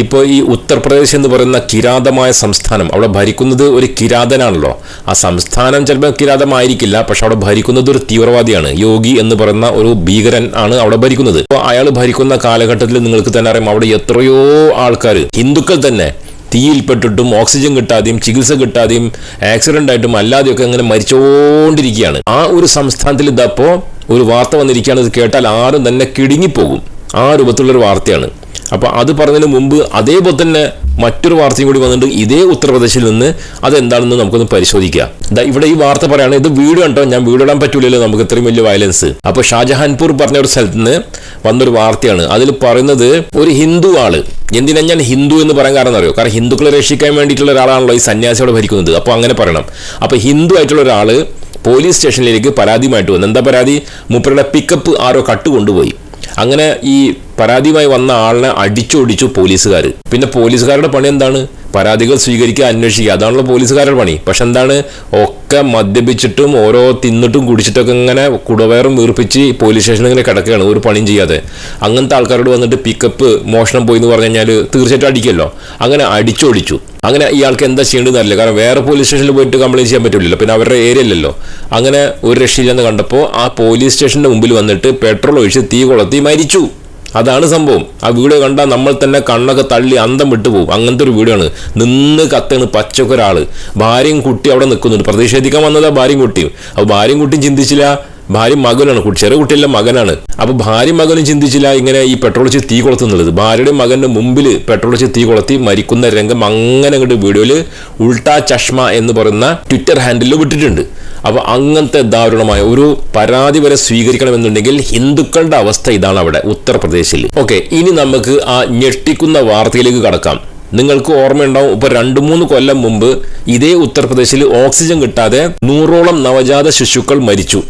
ഇപ്പോൾ ഈ ഉത്തർപ്രദേശ് എന്ന് പറയുന്ന കിരാതമായ സംസ്ഥാനം അവിടെ ഭരിക്കുന്നത് ഒരു കിരാതനാണല്ലോ. ആ സംസ്ഥാനം ചിലപ്പോൾ കിരാതമായിരിക്കില്ല പക്ഷെ അവിടെ ഭരിക്കുന്നത് ഒരു തീവ്രവാദിയാണ്. യോഗി എന്ന് പറയുന്ന ഒരു ഭീകരൻ ആണ് അവിടെ ഭരിക്കുന്നത്. അപ്പോൾ അയാൾ ഭരിക്കുന്ന കാലഘട്ടത്തിൽ നിങ്ങൾക്ക് തന്നെ അറിയാം അവിടെ എത്രയോ ആൾക്കാർ ഹിന്ദുക്കൾ തന്നെ തീയിൽപ്പെട്ടിട്ടും ഓക്സിജൻ കിട്ടാതെയും ചികിത്സ കിട്ടാതെയും ആക്സിഡന്റ് ആയിട്ടും അല്ലാതെയൊക്കെ അങ്ങനെ മരിച്ചുകൊണ്ടിരിക്കുകയാണ് ആ ഒരു സംസ്ഥാനത്തിൽ ഇതപ്പോൾ ഒരു വാർത്ത വന്നിരിക്കുകയാണ് ഇത് കേട്ടാൽ ആരും തന്നെ കിടുങ്ങിപ്പോകും. ആ രൂപത്തിലുള്ള ഒരു വാർത്തയാണ്. അപ്പൊ അത് പറഞ്ഞതിന് മുമ്പ് അതേപോലെ തന്നെ മറ്റൊരു വാർത്തയും കൂടി വന്നിട്ടുണ്ട്. ഇതേ ഉത്തർപ്രദേശിൽ നിന്ന് അതെന്താണെന്ന് നമുക്കൊന്ന് പരിശോധിക്കാം. ദാ ഇവിടെ ഈ വാർത്ത പറയുകയാണ് ഇത് വീട് കണ്ടോ ഞാൻ വീട് ഇടാൻ പറ്റൂലല്ലോ നമുക്ക് ഇത്രയും വലിയ വയലൻസ് അപ്പോൾ ഷാജഹാൻപൂർ പറഞ്ഞ ഒരു സ്ഥലത്ത് നിന്ന് വന്നൊരു വാർത്തയാണ്. അതിൽ പറയുന്നത് ഒരു ഹിന്ദു ആൾ എന്തിനാ ഞാൻ ഹിന്ദു എന്ന് പറയാൻ കാരണം അറിയോ? കാരണം ഹിന്ദുക്കളെ രക്ഷിക്കാൻ വേണ്ടിയിട്ടുള്ള ഒരാളാണല്ലോ ഈ സന്യാസിയോടെ ഭരിക്കുന്നത്. അപ്പോൾ അങ്ങനെ പറയണം. അപ്പോൾ ഹിന്ദു ആയിട്ടുള്ള ഒരാൾ പോലീസ് സ്റ്റേഷനിലേക്ക് പരാതിയുമായിട്ട് വന്നു. എന്താ പരാതി? മൂപ്പരുടെ പിക്കപ്പ് ആരോ കട്ട് കൊണ്ടുപോയി അങ്ങനെ ഈ പരാതിയുമായി വന്ന ആളിനെ അടിച്ചോടിച്ചു പോലീസുകാർ പിന്നെ പോലീസുകാരുടെ പണി എന്താണ്? പരാതികൾ സ്വീകരിക്കുക അന്വേഷിക്കുക. അതാണല്ലോ പോലീസുകാരുടെ പണി. പക്ഷെ എന്താണ്? ഒക്കെ മദ്യപിച്ചിട്ടും ഓരോ തിന്നിട്ടും കുടിച്ചിട്ടൊക്കെ ഇങ്ങനെ കുടവയറും വീർപ്പിച്ച് പോലീസ് സ്റ്റേഷനിൽ ഇങ്ങനെ കിടക്കുകയാണ്. ഒരു പണിയും ചെയ്യാതെ. അങ്ങനത്തെ ആൾക്കാരോട് വന്നിട്ട് പിക്കപ്പ് മോഷണം പോയി എന്ന് പറഞ്ഞു കഴിഞ്ഞാൽ തീർച്ചയായിട്ടും അടിക്കുമല്ലോ. അങ്ങനെ അടിച്ചോടിച്ചു. അങ്ങനെ ഇയാൾക്ക് എന്താ ചെയ്യേണ്ടതെന്ന് അറിയില്ല. കാരണം വേറെ പോലീസ് സ്റ്റേഷനിൽ പോയിട്ട് കംപ്ലയിന്റ് ചെയ്യാൻ പറ്റില്ലല്ലോ. പിന്നെ അവരുടെ ഏരിയ അല്ലല്ലോ അങ്ങനെ ഒരു രക്ഷയില്ലെന്ന് കണ്ടപ്പോൾ ആ പോലീസ് സ്റ്റേഷന്റെ മുമ്പിൽ വന്നിട്ട് പെട്രോൾ ഒഴിച്ച് തീ കൊളുത്തി മരിച്ചു. അതാണ് സംഭവം. ആ വീഡിയോ കണ്ടാൽ നമ്മൾ തന്നെ കണ്ണൊക്കെ തള്ളി അന്തം വിട്ടുപോകും അങ്ങനത്തെ ഒരു വീഡിയോ ആണ്. നിന്ന് കത്താണ് പച്ചക്കൊരാൾ ഭാര്യയും കുട്ടി അവിടെ നിൽക്കുന്നുണ്ട് പ്രതിഷേധിക്കാൻ വന്നതാ ഭാര്യയും കുട്ടിയും. അപ്പോൾ ഭാര്യയും കുട്ടിയും ചിന്തിച്ചില്ല ഭാര്യ മകനാണ് ചെറിയ കുട്ടിയല്ല മകനാണ്. അപ്പൊ ഭാര്യ മകനും ചിന്തിച്ചില്ല ഇങ്ങനെ ഈ പെട്രോൾ വെച്ച് തീ കൊളുത്തുന്നുള്ളത്. ഭാര്യയുടെ മകന്റെ മുമ്പിൽ പെട്രോൾ വെച്ച് തീ കൊളുത്തി മരിക്കുന്ന രംഗം അങ്ങനെ അങ്ങോട്ട് വീഡിയോയിൽ ഉൾട്ടാ ചഷ്മ എന്ന് പറയുന്ന ട്വിറ്റർ ഹാൻഡിൽ വിട്ടിട്ടുണ്ട്. അപ്പൊ അങ്ങനത്തെ ദാരുണമായ ഒരു പരാതി വരെ സ്വീകരിക്കണമെന്നുണ്ടെങ്കിൽ ഹിന്ദുക്കളുടെ അവസ്ഥ ഇതാണ് അവിടെ ഉത്തർപ്രദേശിൽ ഓക്കെ ഇനി നമുക്ക് ആ ഞെട്ടിക്കുന്ന വാർത്തയിലേക്ക് കടക്കാം. നിങ്ങൾക്ക് ഓർമ്മയുണ്ടാവും ഇപ്പൊ രണ്ടു മൂന്ന് കൊല്ലം മുമ്പ് ഇതേ ഉത്തർപ്രദേശിൽ ഓക്സിജൻ കിട്ടാതെ നൂറോളം നവജാത ശിശുക്കൾ മരിച്ചു.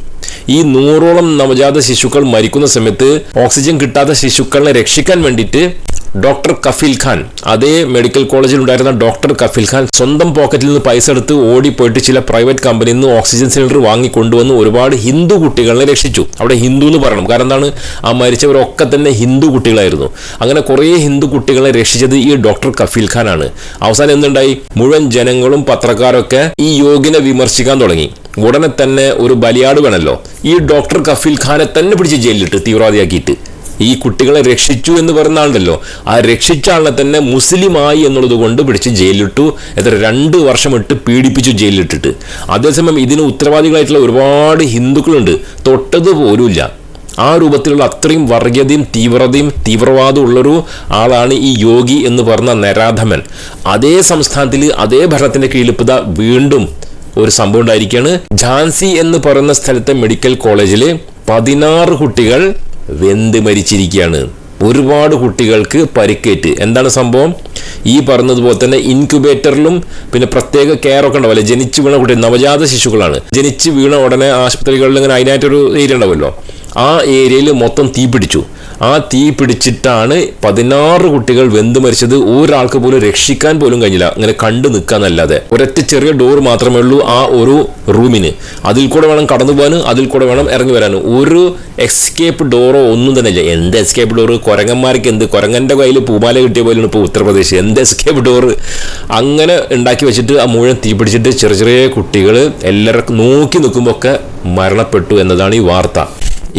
ഈ നൂറോളം നവജാത ശിശുക്കൾ മരിക്കുന്ന സമയത്ത് ഓക്സിജൻ കിട്ടാത്ത ശിശുക്കളെ രക്ഷിക്കാൻ വേണ്ടിയിട്ട് ഡോക്ടർ കഫീൽ ഖാൻ അതേ മെഡിക്കൽ കോളേജിൽ ഉണ്ടായിരുന്ന ഡോക്ടർ കഫീൽ ഖാൻ സ്വന്തം പോക്കറ്റിൽ നിന്ന് പൈസ എടുത്ത് ഓടിപ്പോയിട്ട് ചില പ്രൈവറ്റ് കമ്പനിയിൽ നിന്ന് ഓക്സിജൻ സിലിണ്ടർ വാങ്ങിക്കൊണ്ടുവന്ന് ഒരുപാട് ഹിന്ദു കുട്ടികളെ രക്ഷിച്ചു. അവിടെ ഹിന്ദു എന്ന് പറയണം. കാരണം എന്താണ്? ആ മരിച്ചവരൊക്കെ തന്നെ ഹിന്ദു കുട്ടികളായിരുന്നു. അങ്ങനെ കുറേ ഹിന്ദു കുട്ടികളെ രക്ഷിച്ചത് ഈ ഡോക്ടർ കഫീൽ ഖാൻ ആണ് അവസാനം എന്തുണ്ടായി? മുഴുവൻ ജനങ്ങളും പത്രക്കാരൊക്കെ ഈ യോഗിനെ വിമർശിക്കാൻ തുടങ്ങി. ഉടനെ തന്നെ ഒരു ബലിയാട് വേണമല്ലോ ഈ ഡോക്ടർ കഫീൽ ഖാനെ തന്നെ പിടിച്ച് ജയിലിലിട്ട് തീവ്രവാദിയാക്കിയിട്ട്. ഈ കുട്ടികളെ രക്ഷിച്ചു എന്ന് പറയുന്ന ആളുണ്ടല്ലോ. ആ രക്ഷിച്ച ആളിനെ തന്നെ മുസ്ലിമായി എന്നുള്ളത് കൊണ്ട് പിടിച്ച് ജയിലിലിട്ടു. എത്ര രണ്ട് വർഷം ഇട്ട് പീഡിപ്പിച്ചു ജയിലിലിട്ടിട്ട്. അതേസമയം ഇതിന് ഉത്തരവാദികളായിട്ടുള്ള ഒരുപാട് ഹിന്ദുക്കളുണ്ട്. തൊട്ടത് പോലുമില്ല. ആ രൂപത്തിലുള്ള അത്രയും വർഗീയതയും തീവ്രതയും തീവ്രവാദം ഉള്ളൊരു ആളാണ് ഈ യോഗി എന്ന് പറഞ്ഞ നരാധമൻ. അതേ സംസ്ഥാനത്തിൽ അതേ ഭരണത്തിന്റെ കീഴിൽ ഇപ്പതാ വീണ്ടും ഒരു സംഭവം ഉണ്ടായിരിക്കുകയാണ്. ഝാൻസി എന്ന് പറയുന്ന സ്ഥലത്തെ മെഡിക്കൽ കോളേജിൽ പതിനാറ് കുട്ടികൾ വെന്ത് മരിച്ചിരിക്കുകയാണ്. ഒരുപാട് കുട്ടികൾക്ക് പരിക്കേറ്റ്. എന്താണ് സംഭവം? ഈ പറഞ്ഞതുപോലെ തന്നെ ഇൻക്യുബേറ്ററിലും പിന്നെ പ്രത്യേക കെയർ ഒക്കെ ഉണ്ടാവില്ലേ ജനിച്ചു വീണ കുട്ടി നവജാത ശിശുക്കളാണ്. ജനിച്ചു വീണ ഉടനെ ആശുപത്രികളിൽ ഇങ്ങനെ അതിനായിട്ടൊരു ഏരിയ ഉണ്ടാവുമല്ലോ. ആ ഏരിയയിൽ മൊത്തം തീ പിടിച്ചു. ആ തീ പിടിച്ചിട്ടാണ് പതിനാറ് കുട്ടികൾ വെന്ത് മരിച്ചത്. ഒരാൾക്ക് പോലും രക്ഷിക്കാൻ പോലും കഴിഞ്ഞില്ല. അങ്ങനെ കണ്ടു നിൽക്കാന്നല്ലാതെ. ഒരൊറ്റ ചെറിയ ഡോർ മാത്രമേ ഉള്ളൂ ആ ഒരു റൂമിന്. അതിൽ കൂടെ വേണം കടന്നു പോകാനും അതിൽ കൂടെ വേണം ഇറങ്ങി വരാനും. ഒരു എസ്കേപ്പ് ഡോറോ ഒന്നും തന്നെ ഇല്ല. എന്ത് എസ്കേപ്പ് ഡോർ കുരങ്ങന്മാർക്ക് എന്ത്? കുരങ്ങന്റെ കയ്യിൽ പൂമാല കിട്ടിയ പോലെയാണ് ഇപ്പോൾ ഉത്തർപ്രദേശ്. എന്ത് എസ്കേപ്പ് ഡോർ അങ്ങനെ ഉണ്ടാക്കി വെച്ചിട്ട് ആ മുഴുവൻ തീ പിടിച്ചിട്ട് ചെറിയ ചെറിയ കുട്ടികൾ എല്ലാവർക്കും നോക്കി നിൽക്കുമ്പോൾ ഒക്കെ മരണപ്പെട്ടു എന്നതാണ് ഈ വാർത്ത.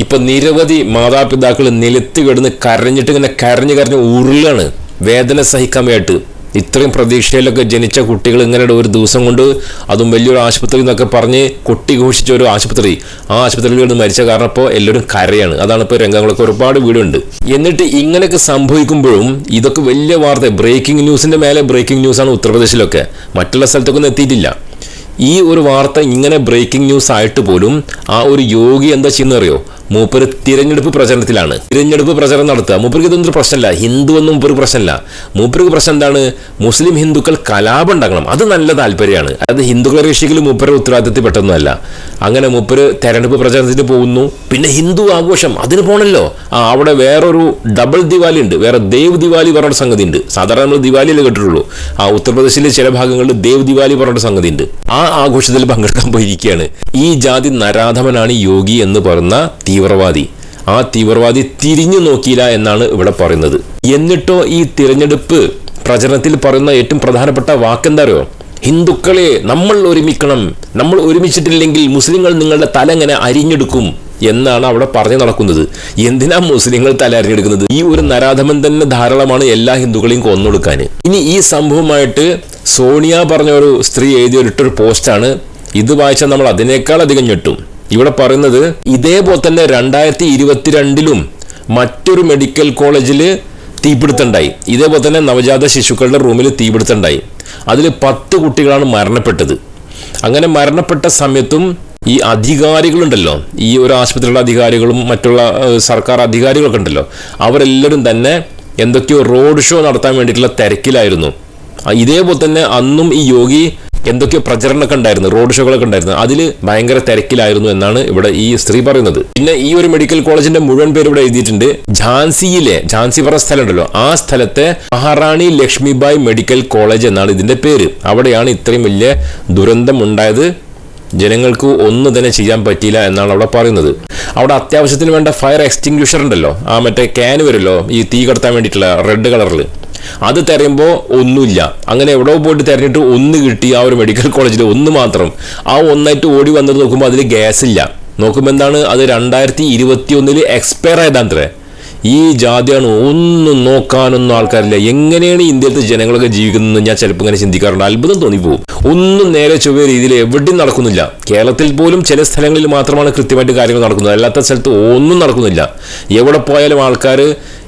ഇപ്പൊ നിരവധി മാതാപിതാക്കൾ നിലത്ത് കിടന്ന് കരഞ്ഞിട്ട് ഇങ്ങനെ കരഞ്ഞു കരഞ്ഞ് ഉരുളാണ്. വേദന സഹിക്കാമയായിട്ട്. ഇത്രയും പ്രതീക്ഷയിലൊക്കെ ജനിച്ച കുട്ടികൾ ഇങ്ങനെ ഒരു ദിവസം കൊണ്ട് അതും വലിയൊരു ആശുപത്രി എന്നൊക്കെ പറഞ്ഞ് കൊട്ടി ഘോഷിച്ച ഒരു ആശുപത്രി. ആ ആശുപത്രിയിൽ കിടന്ന് മരിച്ച കാരണം ഇപ്പോൾ എല്ലാവരും കരയാണ്. അതാണ് ഇപ്പോൾ രംഗങ്ങളൊക്കെ ഒരുപാട് വീടുണ്ട്. എന്നിട്ട് ഇങ്ങനെയൊക്കെ സംഭവിക്കുമ്പോഴും ഇതൊക്കെ വലിയ വാർത്ത. ബ്രേക്കിംഗ് ന്യൂസിന്റെ മേലെ ബ്രേക്കിംഗ് ന്യൂസാണ് ഉത്തർപ്രദേശിലൊക്കെ. മറ്റുള്ള സ്ഥലത്തൊക്കെ എത്തിയിട്ടില്ല. ഈ ഒരു വാർത്ത ഇങ്ങനെ ബ്രേക്കിംഗ് ന്യൂസ് ആയിട്ട് പോലും ആ ഒരു യോഗി എന്താ ചെയ്യുന്നറിയോ മൂപ്പര് തിരഞ്ഞെടുപ്പ് പ്രചരണത്തിലാണ്. തിരഞ്ഞെടുപ്പ് പ്രചരണം നടത്തുക. മൂപ്പർക്ക് ഇതൊന്നും പ്രശ്നമല്ല. ഹിന്ദു ഒന്നും മൂപ്പർക്ക് പ്രശ്നമല്ല. മൂപ്പർക്ക് പ്രശ്നം എന്താണ്? മുസ്ലിം ഹിന്ദുക്കൾ കലാപം ഉണ്ടാക്കണം. അത് നല്ല താല്പര്യമാണ്. അതായത് ഹിന്ദുക്കളെ രക്ഷിക്കൽ മൂപ്പരുടെ ഉത്തരവാദിത്തത്തിൽ പെട്ടൊന്നുമല്ല അങ്ങനെ മൂപ്പര് തെരഞ്ഞെടുപ്പ് പ്രചരണത്തിന് പോകുന്നു. പിന്നെ ഹിന്ദു ആഘോഷം. അതിന് പോണല്ലോ. ആ അവിടെ വേറൊരു ഡബിൾ ദിവാലി ഉണ്ട്. വേറെ ദേവ് ദിവാലി പറഞ്ഞ സംഗതി ഉണ്ട്. സാധാരണ നമ്മൾ ദിവാലിയല്ലേ കേട്ടിട്ടുള്ളൂ. ആ ഉത്തർപ്രദേശിലെ ചില ഭാഗങ്ങളിൽ ദേവ് ദിവാലി പറഞ്ഞ സംഗതി ഉണ്ട്. ആ ആഘോഷത്തിൽ പങ്കെടുക്കാൻ പോയിരിക്കുകയാണ്. ഈ ജാതി നരാധമനാണ് യോഗി എന്ന് പറയുന്ന തീവ്രവാദി. ആ തീവ്രവാദി തിരിഞ്ഞു നോക്കിയില്ല എന്നാണ് ഇവിടെ പറയുന്നത്. എന്നിട്ടോ ഈ തിരഞ്ഞെടുപ്പ് പ്രചരണത്തിൽ പറയുന്ന ഏറ്റവും പ്രധാനപ്പെട്ട വാക്കെന്താറിയോ? ഹിന്ദുക്കളെ നമ്മൾ ഒരുമിക്കണം. നമ്മൾ ഒരുമിച്ചിട്ടില്ലെങ്കിൽ മുസ്ലിങ്ങൾ നിങ്ങളുടെ തല എങ്ങനെ അരിഞ്ഞെടുക്കും എന്നാണ് അവിടെ പറഞ്ഞു നടക്കുന്നത്. എന്തിനാ മുസ്ലിങ്ങൾ തല അരിഞ്ഞെടുക്കുന്നത്? ഈ ഒരു നരാധമൻ തന്നെ ധാരാളമാണ് എല്ലാ ഹിന്ദുക്കളെയും കൊന്നൊടുക്കാൻ. ഇനി ഈ സംഭവമായിട്ട് സോണിയ പറഞ്ഞ ഒരു സ്ത്രീ എഴുതിയ ഇട്ടൊരു പോസ്റ്റാണ്. ഇത് വായിച്ചാൽ നമ്മൾ അതിനേക്കാൾ അധികം ഞെട്ടും. ഇവിടെ പറയുന്നത് ഇതേപോലെ തന്നെ രണ്ടായിരത്തി ഇരുപത്തിരണ്ടിലും മറ്റൊരു മെഡിക്കൽ കോളേജിൽ തീപിടുത്തുണ്ടായി ഇതേപോലെ തന്നെ നവജാത ശിശുക്കളുടെ റൂമിൽ തീപിടുത്തുണ്ടായി അതിൽ പത്ത് കുട്ടികളാണ് മരണപ്പെട്ടത്. അങ്ങനെ മരണപ്പെട്ട സമയത്തും ഈ അധികാരികളുണ്ടല്ലോ. ഈ ഒരു ആശുപത്രിയിലുള്ള അധികാരികളും മറ്റുള്ള സർക്കാർ അധികാരികളൊക്കെ ഉണ്ടല്ലോ. അവരെല്ലാവരും തന്നെ എന്തൊക്കെയോ റോഡ് ഷോ നടത്താൻ വേണ്ടിയിട്ടുള്ള തിരക്കിലായിരുന്നു. ഇതേപോലെ തന്നെ അന്നും ഈ യോഗി എന്തൊക്കെയോ പ്രചരണമൊക്കെ ഉണ്ടായിരുന്നു റോഡ് ഷോകളൊക്കെ ഉണ്ടായിരുന്നു. അതിൽ ഭയങ്കര തിരക്കിലായിരുന്നു എന്നാണ് ഇവിടെ ഈ സ്ത്രീ പറയുന്നത്. പിന്നെ ഈ ഒരു മെഡിക്കൽ കോളേജിന്റെ മുഴുവൻ പേര് ഇവിടെ എഴുതിയിട്ടുണ്ട് ഝാൻസിയിലെ ഝാൻസി പറഞ്ഞ സ്ഥലം ഉണ്ടല്ലോ ആ സ്ഥലത്തെ മഹാറാണി ലക്ഷ്മിബായ് മെഡിക്കൽ കോളേജ് എന്നാണ് ഇതിന്റെ പേര്. അവിടെയാണ് ഇത്രയും വലിയ ദുരന്തം ഉണ്ടായത്. ജനങ്ങൾക്ക് ഒന്നും തന്നെ ചെയ്യാൻ പറ്റിയില്ല എന്നാണ് അവിടെ പറയുന്നത്. അവിടെ അത്യാവശ്യത്തിന് വേണ്ട ഫയർ എക്സ്റ്റിങ്ക്വിഷർ ഉണ്ടല്ലോ ആ മറ്റേ ക്യാൻ വരുമല്ലോ ഈ തീ കടത്താൻ വേണ്ടിയിട്ടുള്ള റെഡ് കളറിൽ അത് തിരയുമ്പോൾ ഒന്നുമില്ല. അങ്ങനെ എവിടെ പോയിട്ട് തിരഞ്ഞിട്ട് ഒന്ന് കിട്ടി ആ ഒരു മെഡിക്കൽ കോളേജിൽ ഒന്ന് മാത്രം. ആ ഒന്നായിട്ട് ഓടി വന്നത് നോക്കുമ്പോൾ അതിൽ ഗ്യാസ് ഇല്ല. നോക്കുമ്പോൾ എന്താണ്? അത് രണ്ടായിരത്തി ഇരുപത്തി ഒന്നിൽ എക്സ്പയർ ആയതാന്ത്രേ ഈ ജാതിയാണ് ഒന്നും നോക്കാനൊന്നും ആൾക്കാരില്ല. എങ്ങനെയാണ് ഇന്ത്യയിലത്തെ ജനങ്ങളൊക്കെ ജീവിക്കുന്നത് ഞാൻ ചിലപ്പോൾ ഇങ്ങനെ ചിന്തിക്കാറുണ്ട്. അത്ഭുതം തോന്നിപ്പോകും ഒന്നും നേരെ ചൊവ്വ രീതിയിൽ എവിടെയും നടക്കുന്നില്ല. കേരളത്തിൽ പോലും ചില സ്ഥലങ്ങളിൽ മാത്രമാണ് കൃത്യമായിട്ട് കാര്യങ്ങൾ നടക്കുന്നത്. അല്ലാത്ത സ്ഥലത്ത് ഒന്നും നടക്കുന്നില്ല. എവിടെ പോയാലും ആൾക്കാർ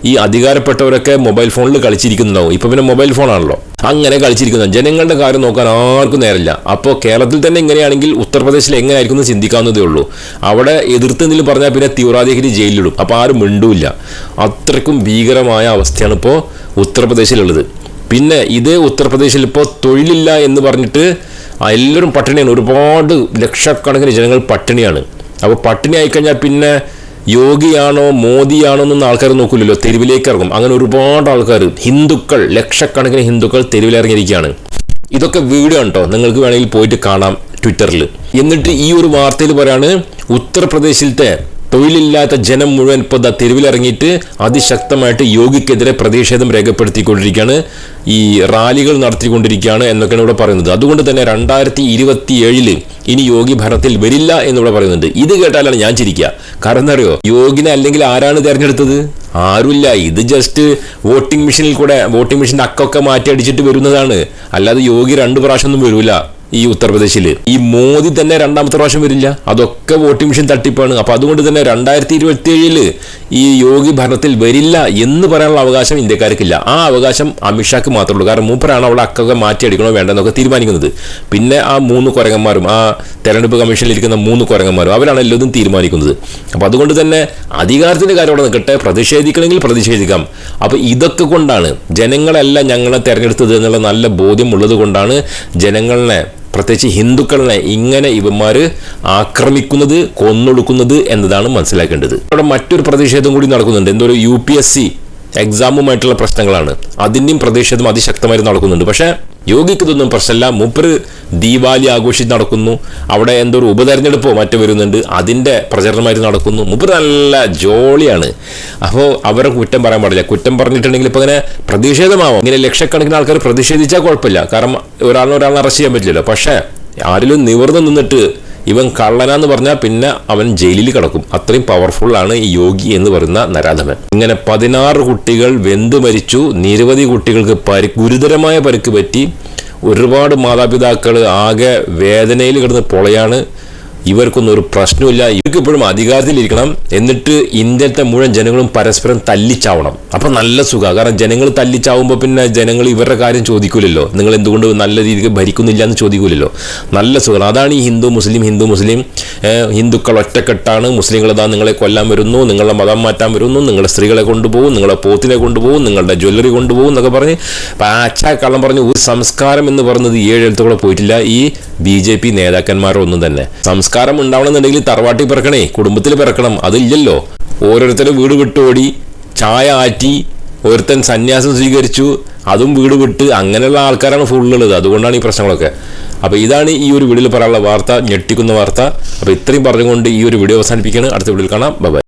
ഈ അധികാരപ്പെട്ടവരൊക്കെ മൊബൈൽ ഫോണിൽ കളിച്ചിരിക്കുന്നുണ്ടാവും. ഇപ്പം പിന്നെ മൊബൈൽ ഫോണാണല്ലോ. അങ്ങനെ കളിച്ചിരിക്കുന്നത് ജനങ്ങളുടെ കാര്യം നോക്കാൻ ആർക്കും നേരമില്ല. അപ്പോൾ കേരളത്തിൽ തന്നെ ഇങ്ങനെയാണെങ്കിൽ ഉത്തർപ്രദേശിൽ എങ്ങനെയായിരിക്കും എന്ന് ചിന്തിക്കാവുന്നതേ ഉള്ളൂ. അവിടെ എതിർത്ത് എന്തെങ്കിലും പറഞ്ഞാൽ പിന്നെ തീവ്രവാദികളെ ജയിലിലിടും. അപ്പോൾ ആരും മിണ്ടൂല്ല അത്രയ്ക്കും ഭീകരമായ അവസ്ഥയാണ് ഇപ്പോൾ ഉത്തർപ്രദേശിലുള്ളത്. പിന്നെ ഇതേ ഉത്തർപ്രദേശിൽ ഇപ്പോൾ തൊഴിലില്ല എന്ന് പറഞ്ഞിട്ട് എല്ലാവരും പട്ടിണിയാണ്. ഒരുപാട് ലക്ഷക്കണക്കിന് ജനങ്ങൾ പട്ടിണിയാണ്. അപ്പോൾ പട്ടിണി ആയിക്കഴിഞ്ഞാൽ പിന്നെ യോഗിയാണോ മോദിയാണോ എന്നൊന്നും ആൾക്കാർ നോക്കില്ലല്ലോ തെരുവിലേക്ക് ഇറങ്ങും. അങ്ങനെ ഒരുപാട് ആൾക്കാർ ഹിന്ദുക്കൾ ലക്ഷക്കണക്കിന് ഹിന്ദുക്കൾ തെരുവിലിറങ്ങിയിരിക്കുകയാണ്. ഇതൊക്കെ വീഡിയോ ഉണ്ടോ നിങ്ങൾക്ക് വേണമെങ്കിൽ പോയിട്ട് കാണാം ട്വിറ്ററിൽ. എന്നിട്ട് ഈ ഒരു വാർത്തയിൽ പറയാണ് ഉത്തർപ്രദേശിലത്തെ തൊഴിലില്ലാത്ത ജനം മുഴുവൻ ഇപ്പോൾ ദാ തെരുവിലിറങ്ങിയിട്ട് അതിശക്തമായിട്ട് യോഗിക്കെതിരെ പ്രതിഷേധം രേഖപ്പെടുത്തിക്കൊണ്ടിരിക്കുകയാണ്. ഈ റാലികൾ നടത്തിക്കൊണ്ടിരിക്കുകയാണ് എന്നൊക്കെയാണ് ഇവിടെ പറയുന്നത്. അതുകൊണ്ട് തന്നെ രണ്ടായിരത്തി ഇരുപത്തി ഏഴിൽ ഇനി യോഗി ഭരണത്തിൽ വരില്ല എന്നിവിടെ പറയുന്നുണ്ട്. ഇത് കേട്ടാലാണ് ഞാൻ ചിരിക്കുക. കാരണം അറിയോ? യോഗിനെ അല്ലെങ്കിൽ ആരാണ് തിരഞ്ഞെടുത്തത്? ആരുമില്ല. ഇത് ജസ്റ്റ് വോട്ടിംഗ് മെഷീനിൽ കൂടെ വോട്ടിംഗ് മെഷീന്റെ അക്കൊക്കെ മാറ്റി അടിച്ചിട്ട് വരുന്നതാണ്. അല്ലാതെ യോഗി രണ്ട് പ്രാവശ്യം ഒന്നും വരൂല. ഈ ഉത്തർപ്രദേശിൽ ഈ മോദി തന്നെ രണ്ടാമത്തെ പ്രാവശ്യം വരില്ല. അതൊക്കെ വോട്ടിംഗ് മെഷീൻ തട്ടിപ്പാണ്. അപ്പൊ അതുകൊണ്ട് തന്നെ രണ്ടായിരത്തി ഇരുപത്തി ഏഴിൽ ഈ യോഗി ഭരണത്തിൽ വരില്ല എന്ന് പറയാനുള്ള അവകാശം ഇന്ത്യക്കാർക്കില്ല. ആ അവകാശം അമിത്ഷാക്ക് മാത്രമേ ഉള്ളൂ. കാരണം മൂപ്പരാണ് അവിടെ അക്കൊക്കെ മാറ്റി അടിക്കണോ വേണ്ടെന്നൊക്കെ തീരുമാനിക്കുന്നത്. പിന്നെ ആ മൂന്ന് കുരങ്ങന്മാരും ആ തെരഞ്ഞെടുപ്പ് കമ്മീഷനിൽ ഇരിക്കുന്ന മൂന്ന് കുരങ്ങന്മാരും അവരാണ് എല്ലാതും തീരുമാനിക്കുന്നത്. അപ്പൊ അതുകൊണ്ട് തന്നെ അധികാരത്തിന്റെ കാര്യം അവിടെ നിൽക്കട്ടെ. പ്രതിഷേധിക്കണമെങ്കിൽ പ്രതിഷേധിക്കാം. അപ്പൊ ഇതൊക്കെ കൊണ്ടാണ് ജനങ്ങളല്ല ഞങ്ങളെ തെരഞ്ഞെടുത്തത് എന്നുള്ള നല്ല ബോധ്യം ഉള്ളത് കൊണ്ടാണ് ജനങ്ങളെ പ്രത്യേകിച്ച് ഹിന്ദുക്കളെ ഇങ്ങനെ ഇവന്മാർ ആക്രമിക്കുന്നത് കൊന്നൊടുക്കുന്നത് എന്നതാണ് മനസ്സിലാക്കേണ്ടത്. അവിടെ മറ്റൊരു പ്രതിഷേധം കൂടി നടക്കുന്നുണ്ട്. എന്തോ യു പി എസ് സി എക്സാമുമായിട്ടുള്ള പ്രശ്നങ്ങളാണ്. അതിന്റെയും പ്രതിഷേധം അതിശക്തമായി നടക്കുന്നുണ്ട്. പക്ഷേ യോഗിക്ക് ഇതൊന്നും പ്രശ്നമല്ല. മൂപ്പര് ദീപാവലി ആഘോഷിച്ച് നടക്കുന്നു. അവിടെ എന്തോ ഒരു ഉപതെരഞ്ഞെടുപ്പോ മറ്റോ വരുന്നുണ്ട്. അതിന്റെ പ്രചരണമായി നടക്കുന്നു. മൂപ്പര് നല്ല ജോളിയാണ്. അപ്പോൾ അവരെ കുറ്റം പറയാൻ പാടില്ല. കുറ്റം പറഞ്ഞിട്ടുണ്ടെങ്കിൽ ഇപ്പോൾ ഇങ്ങനെ പ്രതിഷേധമാവാം. ഇങ്ങനെ ലക്ഷക്കണക്കിന് ആൾക്കാർ പ്രതിഷേധിച്ചാൽ കുഴപ്പമില്ല. കാരണം ഒരാളിനെ ഒരാളിനെ അറസ്റ്റ് ചെയ്യാൻ പറ്റില്ലല്ലോ. പക്ഷേ ആരിലും നിവർന്ന് നിന്നിട്ട് ഇവൻ കള്ളനാന്ന് പറഞ്ഞാൽ പിന്നെ അവൻ ജയിലിൽ കിടക്കും. അത്രയും പവർഫുൾ ആണ് ഈ യോഗി എന്ന് പറയുന്ന നരാധമൻ. ഇങ്ങനെ പതിനാറ് കുട്ടികൾ വെന്തു മരിച്ചു. നിരവധി കുട്ടികൾക്ക് പരി ഗുരുതരമായ പരിക്ക് പറ്റി. ഒരുപാട് മാതാപിതാക്കൾ ആകെ വേദനയിൽ കിടന്ന് പൊളയാണ്. ഇവർക്കൊന്നും ഒരു പ്രശ്നമില്ല ഇവർക്ക് ഇപ്പോഴും അധികാരത്തിലിരിക്കണം. എന്നിട്ട് ഇന്ത്യത്തെ മുഴുവൻ ജനങ്ങളും പരസ്പരം തല്ലിച്ചാവണം. അപ്പൊ നല്ല സുഖമാണ് കാരണം ജനങ്ങൾ തല്ലിച്ചാവുമ്പോൾ പിന്നെ ജനങ്ങൾ ഇവരുടെ കാര്യം ചോദിക്കില്ലല്ലോ നിങ്ങൾ എന്തുകൊണ്ട് നല്ല രീതിക്ക് ഭരിക്കുന്നില്ല എന്ന് ചോദിക്കില്ലല്ലോ നല്ല സുഖം അതാണ് ഈ ഹിന്ദു മുസ്ലിം ഹിന്ദു മുസ്ലിം ഹിന്ദുക്കൾ ഒറ്റക്കെട്ടാണ്. മുസ്ലിങ്ങൾ ഇതാ നിങ്ങളെ കൊല്ലാൻ വരുന്നു. നിങ്ങളുടെ മതം മാറ്റാൻ വരുന്നു. നിങ്ങളുടെ സ്ത്രീകളെ കൊണ്ടുപോകും. നിങ്ങളുടെ പോത്തിനെ കൊണ്ടുപോകും. നിങ്ങളുടെ ജ്വല്ലറി കൊണ്ടുപോകും എന്നൊക്കെ പറഞ്ഞ് പാച്ച കള്ളം പറഞ്ഞ് ഒരു സംസ്കാരം എന്ന് പറയുന്നത് ഈ പോയിട്ടില്ല. ഈ ബി ജെ പി നേതാക്കന്മാരൊന്നും തന്നെ. സംസ്കാരം ഉണ്ടാവണമെന്നുണ്ടെങ്കിൽ തറവാട്ടിൽ പിറക്കണേ കുടുംബത്തിൽ പിറക്കണം അതില്ലല്ലോ. ഓരോരുത്തരും വീട് വിട്ടോടി ചായ ആറ്റി ഒരുത്തൻ സന്യാസം സ്വീകരിച്ചു അതും വീട് വിട്ട് അങ്ങനെയുള്ള ആൾക്കാരാണ് ഫുള്ളുള്ളത്. അതുകൊണ്ടാണ് ഈ പ്രശ്നങ്ങളൊക്കെ. അപ്പോൾ ഇതാണ് ഈ ഒരു വീഡിയോയിൽ പറയാനുള്ള വാർത്ത ഞെട്ടിക്കുന്ന വാർത്ത. അപ്പോൾ ഇത്രയും പറഞ്ഞുകൊണ്ട് ഈ ഒരു വീഡിയോ അവസാനിപ്പിക്കുകയാണ്. അടുത്ത വീഡിയോയിൽ കാണാം. ബൈ.